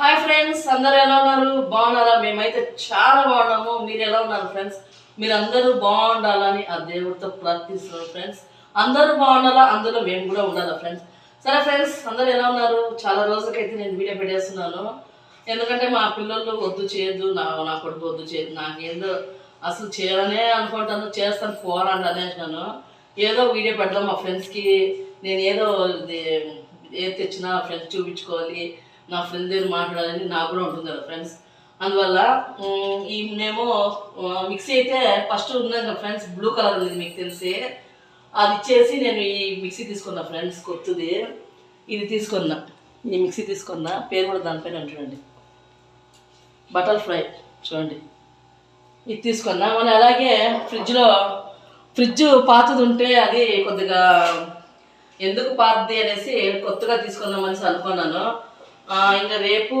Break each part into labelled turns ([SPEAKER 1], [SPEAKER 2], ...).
[SPEAKER 1] Hi friends అందరు ఎలా ఉన్నారు? బాగున్నారా? మేమైతే చాలా బాగున్నాము. మీరు ఎలా ఉన్నారు ఫ్రెండ్స్ మీరందరూ బాగుండాలని ఆ దేవుడితో ప్రార్థిస్తున్నారు ఫ్రెండ్స్ అందరూ బాగుండాలా అందులో మేము కూడా ఉండాలా ఫ్రెండ్స్ సరే ఫ్రెండ్స్ అందరు ఎలా ఉన్నారు? చాలా రోజులకైతే నేను వీడియో పెట్టేస్తున్నాను. ఎందుకంటే మా పిల్లలు వద్దు చేయొద్దు నా నా కొడుకు వద్దు చేయదు నాకేందో అసలు చేయాలనే అనుకుంటాను చేస్తాను పోరాండి అనేసినాను ఏదో వీడియో పెడదాం మా ఫ్రెండ్స్కి నేను ఏదో ఏది తెచ్చినా ఫ్రెండ్స్ చూపించుకోవాలి. నా ఫ్రెండ్ దగ్గర మాట్లాడాలని నాకు కూడా ఉంటుంది కదా ఫ్రెండ్స్ అందువల్ల ఈ మేము మిక్సీ అయితే ఫస్ట్ ఉన్నది కదా ఫ్రెండ్స్ బ్లూ కలర్ ఉంది మీకు తెలిసి. అది ఇచ్చేసి నేను ఈ మిక్సీ తీసుకున్నా ఫ్రెండ్స్ కొత్తది. ఇది తీసుకున్నా. ఈ మిక్సీ తీసుకున్నా. పేరు కూడా దానిపైన చూడండి. బటర్ ఫ్రై చూడండి. ఇది తీసుకున్నా. మనం అలాగే ఫ్రిడ్జ్లో ఫ్రిడ్జ్ పాతది ఉంటే అది కొద్దిగా ఎందుకు పాతది అనేసి కొత్తగా తీసుకుందామని అనుకున్నాను. ఇంకా రేపు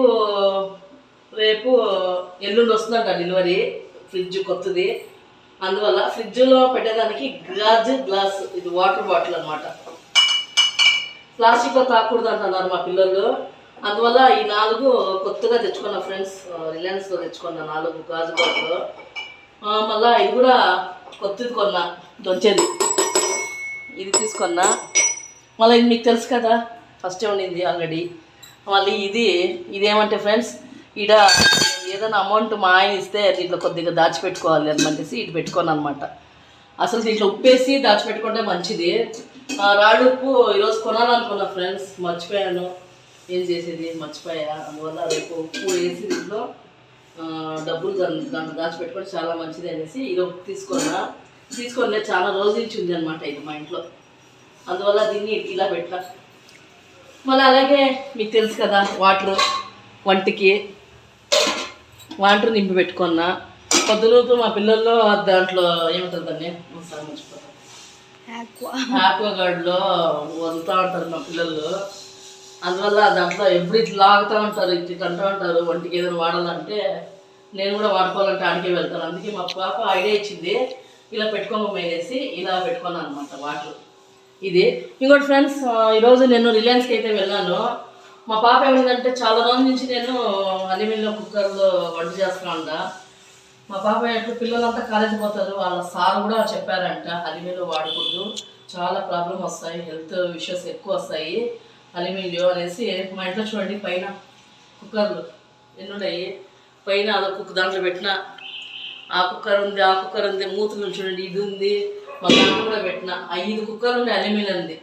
[SPEAKER 1] రేపు ఎల్లుండి వస్తుందంట డెలివరీ ఫ్రిడ్జ్ కొత్తది. అందువల్ల ఫ్రిడ్జ్లో పెట్టేదానికి గాజు గ్లాస్ ఇది వాటర్ బాటిల్ అనమాట ప్లాస్టిక్లో తాకూడదు అంటున్నారు మా పిల్లలు. అందువల్ల ఈ నాలుగు కొత్తగా తెచ్చుకున్న ఫ్రెండ్స్ రిలయన్స్లో తెచ్చుకున్న నాలుగు గాజు బాటిల్. మళ్ళీ ఇది కూడా కొత్తది కొన్నా దొంచేది ఇది తీసుకున్నా. మళ్ళీ ఇది మీకు తెలుసు కదా ఫస్ట్ ఉండింది ఆల్రెడీ? మళ్ళీ ఇది ఇదేమంటే ఫ్రెండ్స్ ఈడ ఏదైనా అమౌంట్ మా ఆయన ఇస్తే దీంట్లో కొద్దిగా దాచిపెట్టుకోవాలి అనమాటేసి ఇటు పెట్టుకోను అనమాట అసలు దీంట్లో ఉప్పేసి దాచిపెట్టుకుంటే మంచిది. ఆ, రాళ్ళు ఉప్పు ఈరోజు కొనాలనుకున్నా ఫ్రెండ్స్ మర్చిపోయాను. ఏం చేసేది? మర్చిపోయా. అందువల్ల రేపు ఉప్పు వేసి దీంట్లో డబ్బులు దాంట్లో దాన్ని దాచిపెట్టుకొని చాలా మంచిది అనేసి ఇది ఒకటి తీసుకున్నా. తీసుకొని చాలా రోజు నుంచి ఉంది అనమాట ఇది మా ఇంట్లో. అందువల్ల దీన్ని ఇలా పెట్టా. మళ్ళీ అలాగే మీకు తెలుసు కదా వాటర్ వంటికి వాటర్ నింపి పెట్టుకున్నా. పొద్దులోపు మా పిల్లల్లో దాంట్లో ఏమంటారు దాన్ని? ఆక్వాగార్డ్లో వదులుతూ ఉంటారు మా పిల్లలు. అందువల్ల దాంట్లో ఎప్పుడు ఇట్లా లాగుతూ ఉంటారు ఇట్లా అంటూ ఉంటారు వంటికి ఏదైనా వాడాలంటే నేను కూడా వాడుకోవాలంటే ఆడికే వెళ్తాను. అందుకే మా పాప ఐడియా ఇచ్చింది ఇలా పెట్టుకోమేసి ఇలా పెట్టుకున్నాను అనమాట వాటర్. ఇది. ఇంకోటి ఫ్రెండ్స్ ఈరోజు నేను రిలయన్స్కి అయితే వెళ్ళాను. మా పాప ఏమైందంటే చాలా రోజుల నుంచి నేను అల్యూమినియం కుక్కర్లో వంట చేస్తా ఉండ. మా పాప ఎప్పుడు పిల్లలంతా కాలేజీ పోతారు వాళ్ళ సార్ కూడా చెప్పారంట అలిమిలో వాడకూడదు. చాలా ప్రాబ్లం వస్తాయి హెల్త్ ఇష్యూస్ ఎక్కువ వస్తాయి అలిమిలియో అనేసి మా ఇంట్లో చూడండి పైన కుక్కర్లు ఎన్నున్నాయి పైన అదొక కుక్క దాంట్లో పెట్టిన ఆ కుక్కర్ ఉంది ఆ కుక్కర్ ఉంది మూతులు చూడండి ఇది ఉంది. మా దాంట్లో కూడా పెట్టిన. ఐదు కుక్కర్లు ఉండే అల్యూమినియంది.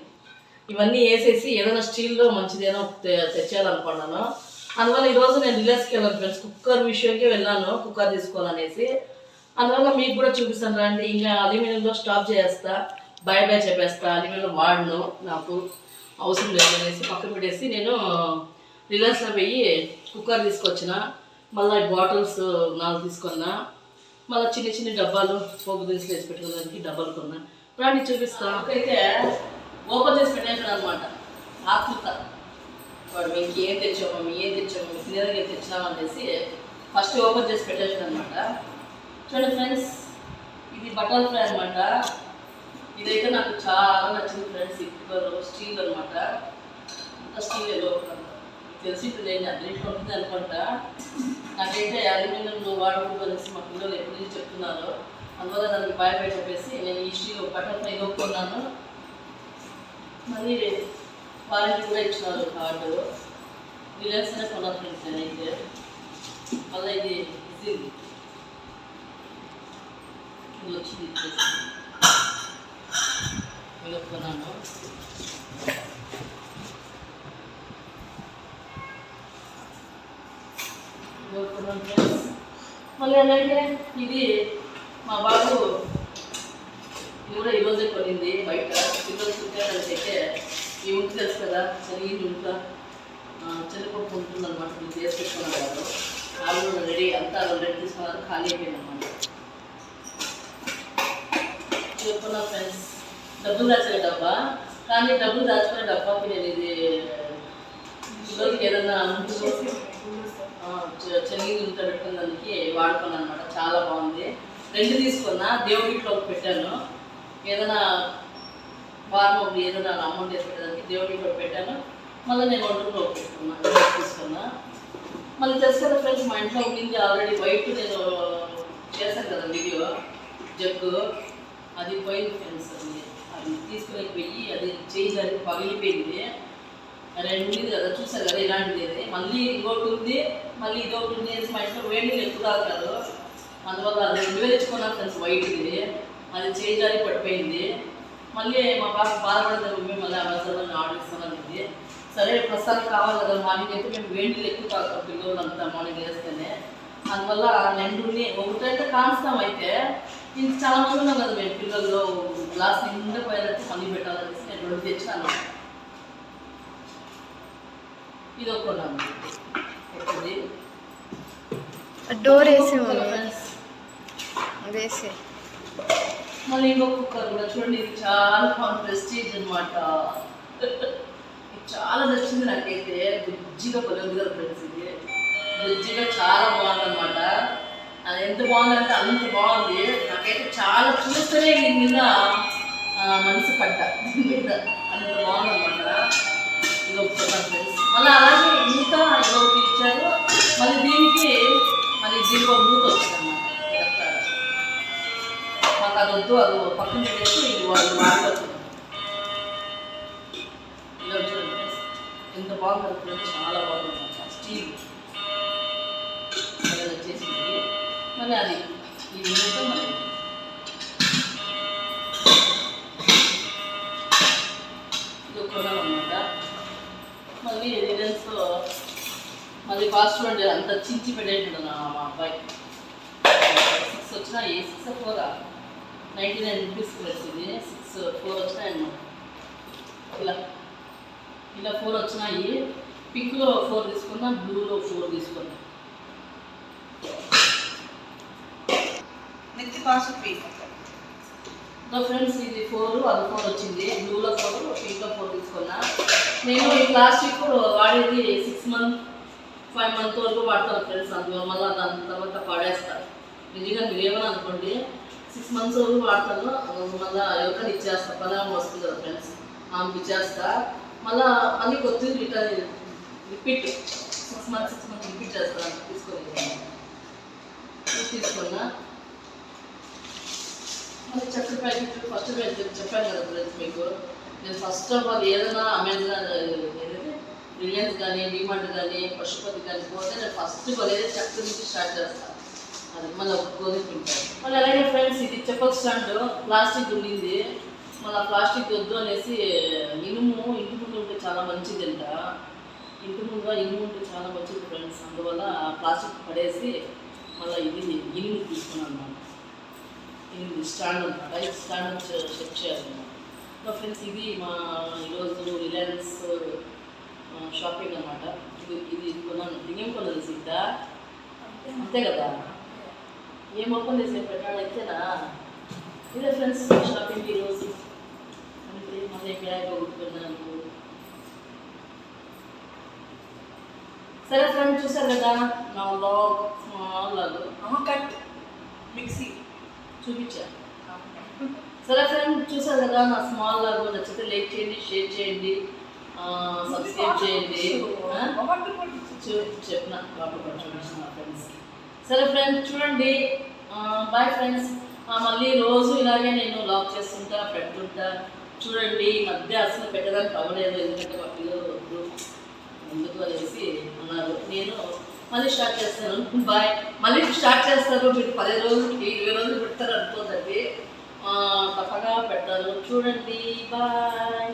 [SPEAKER 1] ఇవన్నీ వేసేసి ఏదైనా స్టీల్లో మంచిదేనో తె- తెచ్చేయాలనుకున్నాను. అందువల్ల ఈరోజు నేను రిలయన్స్కి వెళ్ళాను ఫ్రెండ్స్ కుక్కర్ విషయంకే వెళ్ళాను కుక్కర్ తీసుకోవాలనేసి. అందువల్ల మీకు కూడా చూపిస్తాను రండి ఇంకా అల్యూమినియంలో స్టాప్ చేస్తా బై బై చెప్పేస్తా అల్యూమినియం వాడను నాకు అవసరం లేదు అనేసి పక్కన పెట్టేసి నేను రిలయన్స్లో పోయి కుక్కర్ తీసుకొచ్చిన. మళ్ళీ బాటిల్స్ నాలుగు తీసుకున్నా. మళ్ళీ చిన్న చిన్న డబ్బాలు పోపు దినుసులు వేసి పెట్టుకోవడానికి డబ్బాలు కొన్నా. రండి చూపిస్తా. అయితే ఓపెన్ చేసి పెట్టేసాడు అనమాట ఆతృత వాడు మీకు ఏం తెచ్చాము మీ ఏం తెచ్చాము మీ తినేదానికి ఏం తెచ్చినాము అనేసి ఫస్ట్ ఓపెన్ చేసి పెట్టేసాడు అనమాట చూడండి ఫ్రెండ్స్ ఇది బటర్ ఫ్రై అనమాట ఇదైతే నాకు చాలా నచ్చింది ఫ్రెండ్స్ ఈ స్టీల్ అనమాట స్టీల్ లోపల తెలిసి ఇప్పుడు నేను అన్నింటిలో ఉంటుంది అనుకుంటా. నాకైతే అల్యూమినియంలో వాడకూడదు అనేసి మా పిల్లలు ఎప్పటి నుంచి చెప్తున్నారు అందువల్ల దానికి భయపడి చెప్పేసి నేను ఈ స్టీల్ బటర్ ఫ్రై కొన్నాను మరి వారంటీ కూడా ఇచ్చినారు కార్డు. రిలయన్స్ అనే కొన్నాను ఫ్రెండ్స్ నేనైతే. మళ్ళీ ఇది ఇది ఇది వచ్చింది ఇచ్చేసి కొన్నాను ఇది కొన్నాను ఫ్రెండ్స్ మళ్ళీ అలాగే ఇది మా బాబు ఇది కూడా ఈరోజే కొనింది బయట. పిల్లలు చూపించాలంటే ఈ ఉంటు తెలుసు కదా శనగ ఉంట. చెరుపప్పు ఉంటుంది అనమాట మీరు చేసి పెట్టుకున్నారు వాళ్ళు రెడీ అంతా రెడీ తీసుకున్నారు ఖాళీ అయిపోయింది అనమాట చెప్పుకున్నా ఫ్రెండ్స్ డబ్బులు దాచుకునే డబ్బా? కానీ డబ్బులు దాచుకునే డబ్బాకి నేను ఇది. పిల్లలకి ఏదైనా చెల్లి ఉంట పెట్టుకున్నందుకు వాడుకున్నాను అనమాట చాలా బాగుంది. రెండు తీసుకున్నా దేవుడిట్లో పెట్టాను. ఏదైనా వారం ఏదైనా అమౌంట్ వేసి పెట్టడానికి దేవుడిట్లో పెట్టాను. మళ్ళీ నేను వంటలో పెట్టుకున్నాను తీసుకున్నా. మళ్ళీ తెలుసు కదా ఫ్రెండ్స్ మా ఇంట్లో ఉండింది ఆల్రెడీ వైట్ నేను చేశాను కదా వీడియో. జగ్గు. అది పోయింది ఫ్రెండ్స్ అది. అది తీసుకుని పోయి అది చేయి పగిలిపోయింది. రెండు కదా చూసారు కదా ఇలాంటిది ఇది. మళ్ళీ ఇంకోటి ఉంది మళ్ళీ ఇదొకటి ఉంది అనేసి మా ఇంట్లో వేడి నీళ్ళు ఎక్కువ తాగుతారు అందువల్ల అది రెండు వేలు ఇచ్చుకున్నాను ఫ్రెండ్స్ వైట్ది. అది చేయి పడిపోయింది. మళ్ళీ మా పాప బాధపడతారు మమ్మీ మళ్ళీ అమెజాన్ ఆర్డర్ ఇస్తానని సరే ప్రస్తుతానికి కావాలి కదా మార్నింగ్ అయితే మేము వేడి ఎక్కువ తాగుతాం పిల్లలు అంతా మార్నింగ్ వేస్తేనే అందువల్ల రెండుని ఒకటైతే కాన్స్తాం అయితే ఇంక చాలా మంది ఉన్నాం కదా మేము పిల్లల్లో గ్లాస్ నిండా పోయేటట్టు మళ్ళీ పెట్టాలనేసి నేను రెండు తెచ్చాను. ఇది ఒక
[SPEAKER 2] డోర్ వేసి వేసి.
[SPEAKER 1] మళ్ళీ ఇంకొక కుక్కర్ కూడా. చూడండి ఇది చాలా బాగుంది ప్రెస్టీజ్ అనమాట చాలా నచ్చింది నాకైతే. బుజ్జిగా పొలం కదా ఫ్రెండ్స్ ఇది. బుజ్జిగా చాలా బాగుంది అనమాట అది ఎంత బాగుందంటే అంత బాగుంది. నాకైతే చాలా చూస్తేనే దీని మీద మనసు పడ్డ. దీని మీద అంత బాగుంది అనమాట ఇది ఒక ఫ్రెండ్స్. మళ్ళీ అలాగే ఇంకా ఇంకొకటి ఇచ్చారు. మళ్ళీ దీనికి మళ్ళీ దీనికి ఒక మూత వచ్చింది అనమాట మాకు అది వద్దు అది పక్కన పెట్టేసి వాళ్ళు వాడుకోవచ్చు ఇలా చూడండి ఎంత బాగుంటుంది చాలా బాగుంది స్టీల్. వచ్చేసింది. మళ్ళీ అది ఇది మూత మళ్ళీ మళ్ళీ కాస్ట్ చూడండి అంత చించి నా మా అబ్బాయి. సిక్స్ వచ్చినా ఏ సిక్స్ ఫోరా నైంటీ నైన్ రూపీస్ వచ్చింది సిక్స్ ఫోర్ వచ్చినాయి అన్నమాట ఇలా. ఇలా ఫోర్ వచ్చినాయి పింక్లో ఫోర్ తీసుకున్నా బ్లూలో ఫోర్ తీసుకున్నా. ఫ్రెండ్స్ ఇది ఫోర్ అది ఫోర్ వచ్చింది. బ్లూలో ఫోర్ పింక్లో ఫోర్ తీసుకున్నా. నేను ఈ ప్లాస్టిక్ వాడేది సిక్స్ మంత్ ఫైవ్ మంత్ వరకు వాడతారు ఫ్రెండ్స్ అందులో. మళ్ళీ దాని తర్వాత పడేస్తారు. నిజంగా మీరేమని అనుకోండి సిక్స్ మంత్స్ వరకు వాడతాను. మళ్ళీ ఎవరికైనా ఇచ్చేస్తా. పదహారు వస్తుంది కదా ఫ్రెండ్స్ ఆమెకి ఇచ్చేస్తా. మళ్ళీ మళ్ళీ కొద్దిగా return repeat six months six months repeat చేస్తాను తీసుకొని తీసుకున్నా మళ్ళీ చక్కెర ప్యాకెట్ ఫస్ట్ చెప్పాను కదా ఫ్రెండ్స్ మీకు. నేను ఫస్ట్ ఆఫ్ ఆల్ ఏదైనా అమెజాన్ రిలయన్స్ కానీ డిమాండ్ కానీ పశుపతి కానీ పోతే నేను ఫస్ట్ కొనేది చక్కెర నుంచి స్టార్ట్ చేస్తాను అది మళ్ళీ ఒప్పుకొని తింటాను మళ్ళీ అలాగే ఫ్రెండ్స్ ఇది చెప్పల్ స్టాండ్ ప్లాస్టిక్ ఉండింది. మళ్ళీ ప్లాస్టిక్ వద్దు అనేసి ఇనుము ఇంటి ముందు ఉంటే చాలా మంచిదంట. ఇంటి ముందు ఇనుము ఉంటే చాలా మంచిది ఫ్రెండ్స్ అందువల్ల ప్లాస్టిక్ పడేసి మళ్ళీ ఇది ఇనుము తీసుకున్నాను. అన్నమాట ఇది స్టాండ్ అనమాట ఇది స్టాండ్ సెట్ చేయాలన్నమాట మా ఫ్రెండ్స్ ఇది మా ఈరోజు రిలయన్స్ షాపింగ్ అనమాట ఇది ఇది కొన్నాను. ఇంకేం కొన్నది సీత? అంతే కదా? ఏం ఓపెన్ చేసే పెట్టాడు అయితేనా ఇదే ఫ్రెండ్స్ షాపింగ్ ఈరోజు అంటే మళ్ళీ బ్యాగ్ కొనుక్కున్నాను సరే ఫ్రెండ్స్ చూసారు కదా? నా log small log
[SPEAKER 3] cut. Mixie.
[SPEAKER 1] చూపించా. సరే ఫ్రెండ్ చూసారు కదా? నా స్మాల్ లాగ్ నచ్చితే లైక్ చేయండి షేర్ చేయండి. సబ్స్క్రైబ్ చేయండి. చెప్పిన వాటర్ కూడా చూపించిన సరే ఫ్రెండ్స్ చూడండి. బాయ్ ఫ్రెండ్స్ మళ్ళీ రోజు ఇలాగే నేను లాక్ చేస్తుంటా పెడుతుంటా. చూడండి ఈ మధ్య అసలు పెట్టడానికి అవ్వలేదు ఎందుకంటే మా పిల్లలు వద్దు. ఎందుకు అనేసి అన్నారు. నేను మళ్ళీ స్టార్ట్ చేస్తాను. బాయ్ మళ్ళీ స్టార్ట్ చేస్తారు. మీరు పది రోజులు ఇరవై రోజులు పెడతారు అనుకోదండి. తప్పగా పెట్టారు చూడండి. బాయ్